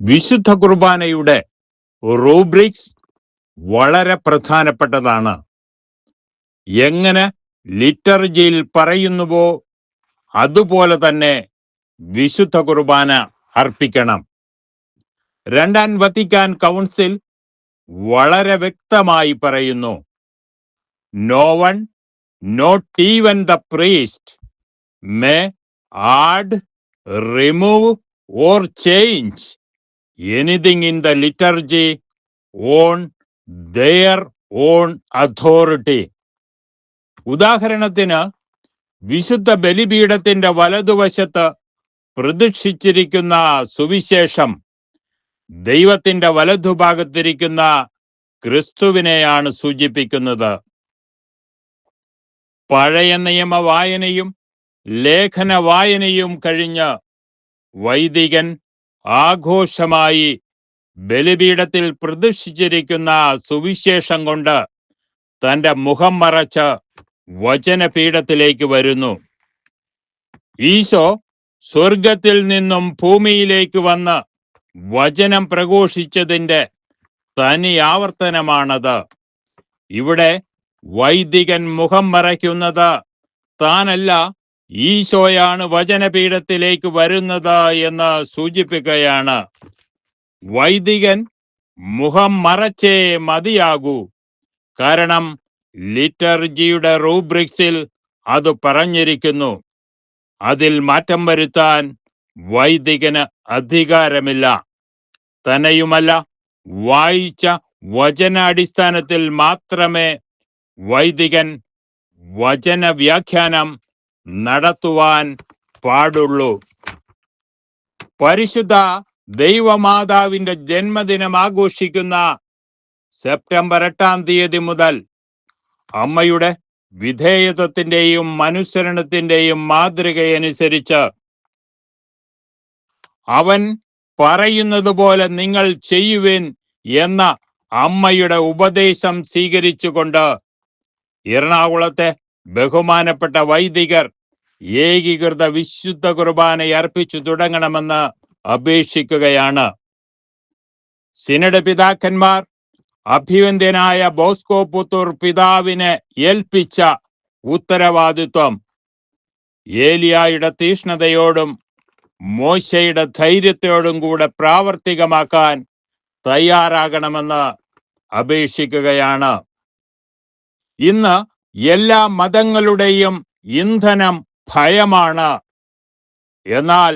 വിശുദ്ധ കുർബാനയുടെ റൂബ്രിക്സ് വളരെ പ്രധാനപ്പെട്ടതാണ്. എങ്ങനെ ലിറ്റർജിയിൽ പറയുന്നുവോ അതുപോലെ തന്നെ വിശുദ്ധ കുർബാന അർപ്പിക്കണം. രണ്ടാം വത്തിക്കാൻ കൗൺസിൽ വളരെ വ്യക്തമായി പറയുന്നു no one not even the priest may add remove or change anything in the liturgy on their own authority ഉദാഹരണത്തിന് വിശുദ്ധ ബലിപീഠത്തിന്റെ വലതുവശത്ത് പ്രതീക്ഷിച്ചിരിക്കുന്ന സുവിശേഷം ദൈവത്തിന്റെ വലതുഭാഗത്തിരിക്കുന്ന ക്രിസ്തുവിനെയാണ് സൂചിപ്പിക്കുന്നത്. പഴയ നിയമ വായനയും ലേഖന വായനയും കഴിഞ്ഞ് വൈദികൻ ആഘോഷമായി ബലിപീഠത്തിൽ പ്രതിഷ്ഠിച്ചിരിക്കുന്ന സുവിശേഷം കൊണ്ട് തന്റെ മുഖം മറച്ച് വചനപീഠത്തിലേക്ക് വരുന്നു. ഈശോ സ്വർഗത്തിൽ നിന്നും ഭൂമിയിലേക്ക് വന്ന് വചനം പ്രഘോഷിച്ചതിന്റെ തനി ആവർത്തനമാണത്. ഇവിടെ വൈദികൻ മുഖം മറയ്ക്കുന്നത് താനല്ല ഈശോയാണ് വചനപീഠത്തിലേക്ക് വരുന്നത് എന്ന് സൂചിപ്പിക്കുകയാണ്. വൈദികൻ മുഖം മറച്ചേ മതിയാകൂ. കാരണം ലിറ്റർജിയുടെ റൂബ്രിക്സിൽ അത് പറഞ്ഞിരിക്കുന്നു. അതിൽ മാറ്റം വരുത്താൻ വൈദികന് അധികാരമില്ല. തന്നെയുമല്ല വായിച്ച വചനാടിസ്ഥാനത്തിൽ മാത്രമേ വൈദികൻ വചന വ്യാഖ്യാനം നടത്തുവാൻ പാടുള്ളൂ. പരിശുദ്ധ ദൈവമാതാവിന്റെ ജന്മദിനം ആഘോഷിക്കുന്ന സെപ്റ്റംബർ എട്ടാം തീയതി മുതൽ അമ്മയുടെ വിധേയത്വത്തിന്റെയും അനുസരണത്തിന്റെയും മാതൃകയനുസരിച്ച് അവൻ പറയുന്നത് പോലെ നിങ്ങൾ ചെയ്യുവിൻ എന്ന അമ്മയുടെ ഉപദേശം സ്വീകരിച്ചുകൊണ്ട് എറണാകുളത്തെ ബഹുമാനപ്പെട്ട വൈദികർ ഏകീകൃത വിശുദ്ധ കുർബാന അർപ്പിച്ചു തുടങ്ങണമെന്ന് അപേക്ഷിക്കുകയാണ്. സിനഡ് പിതാക്കന്മാർ അഭിവന്ദ്യനായ ബോസ്കോ പുത്തൂർ പിതാവിനെ ഏൽപ്പിച്ച ഉത്തരവാദിത്വം. ഏലിയായുടെ തീഷ്ണതയോടും മോശയുടെ ധൈര്യത്തോടും കൂടെ പ്രാവർത്തികമാക്കാൻ തയ്യാറാകണമെന്ന് അപേക്ഷിക്കുകയാണ്. ഇന്ന് എല്ലാ മതങ്ങളുടെയും ഇന്ധനം ഭയമാണ്. എന്നാൽ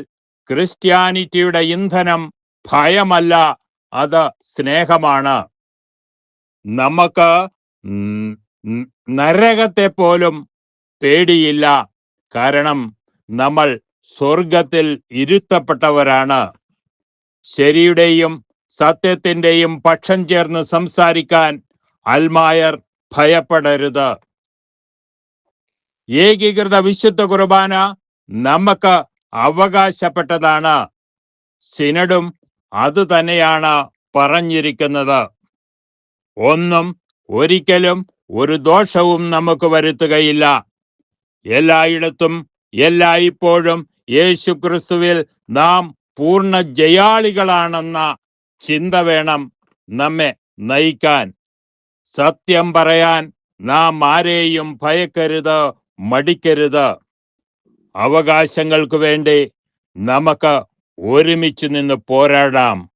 ക്രിസ്ത്യാനിറ്റിയുടെ ഇന്ധനം ഭയമല്ല അത് സ്നേഹമാണ്. നമുക്ക് നരകത്തെ പോലും പേടിയില്ല. കാരണം നമ്മൾ സ്വർഗത്തിൽ ഇരുത്തപ്പെട്ടവരാണ്. ശരിയുടെയും സത്യത്തിന്റെയും പക്ഷം ചേർന്ന് സംസാരിക്കാൻ അൽമായർ ഭയപ്പെടരുത്. ഏകീകൃത വിശുദ്ധ കുർബാന നമുക്ക് അവകാശപ്പെട്ടതാണ്. സിനഡും അത് തന്നെയാണ് പറഞ്ഞിരിക്കുന്നത്. ഒന്നും ഒരിക്കലും ഒരു ദോഷവും നമുക്ക് വരുത്തുകയില്ല. എല്ലായിടത്തും എല്ലായ്പ്പോഴും യേശു ക്രിസ്തുവിൽ നാം പൂർണ ജയാളികളാണെന്ന ചിന്ത വേണം നമ്മെ നയിക്കാൻ. സത്യം പറയാൻ നാം ആരെയും ഭയക്കരുത്. മടിക്കരുത്. അവകാശങ്ങൾക്ക് വേണ്ടി നമുക്ക് ഒരുമിച്ച് നിന്ന് പോരാടാം.